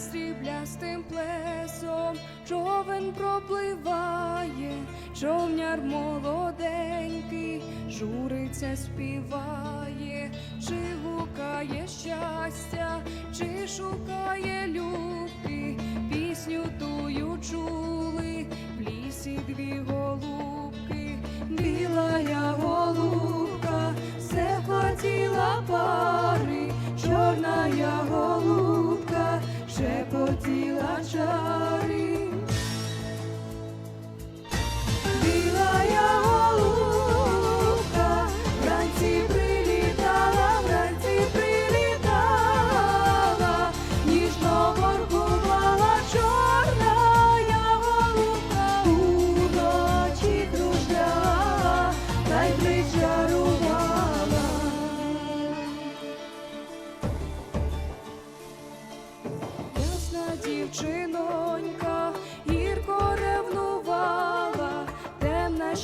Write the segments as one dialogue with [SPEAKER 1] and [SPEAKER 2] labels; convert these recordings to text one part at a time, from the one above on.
[SPEAKER 1] сріблястим плесом, човен пропливає, човняр молоденький, журиться, співає, чи гукає щастя, чи шукає любки,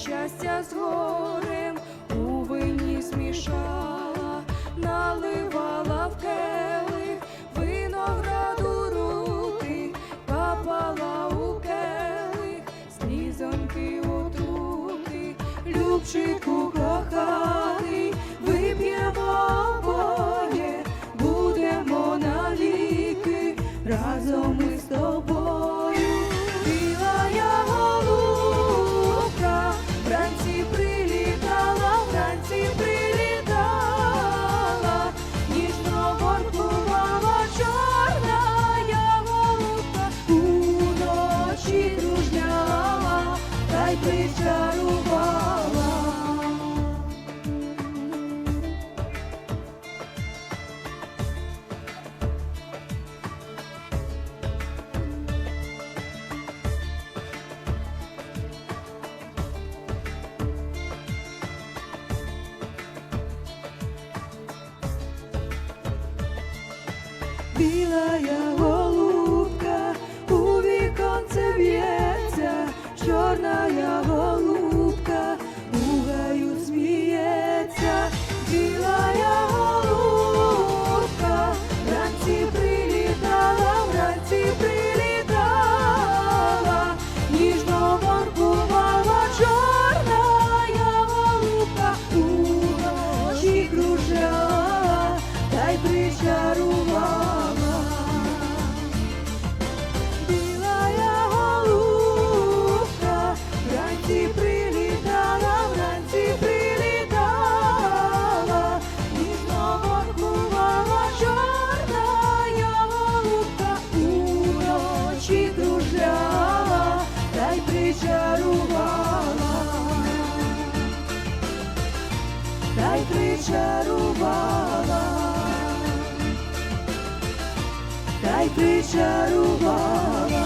[SPEAKER 1] щастя з горем у вині змішала, наливала в келих винограду рути, капала у келих, слізонки отрути, Любчику коханий, bila ya та й причарувала. Біла я голубка, вранці прилітала, вранці прилітала, ніжно воркувала чорна я голубка, уночі кружляла, та й причарувала, та й причарувала, Причарувала.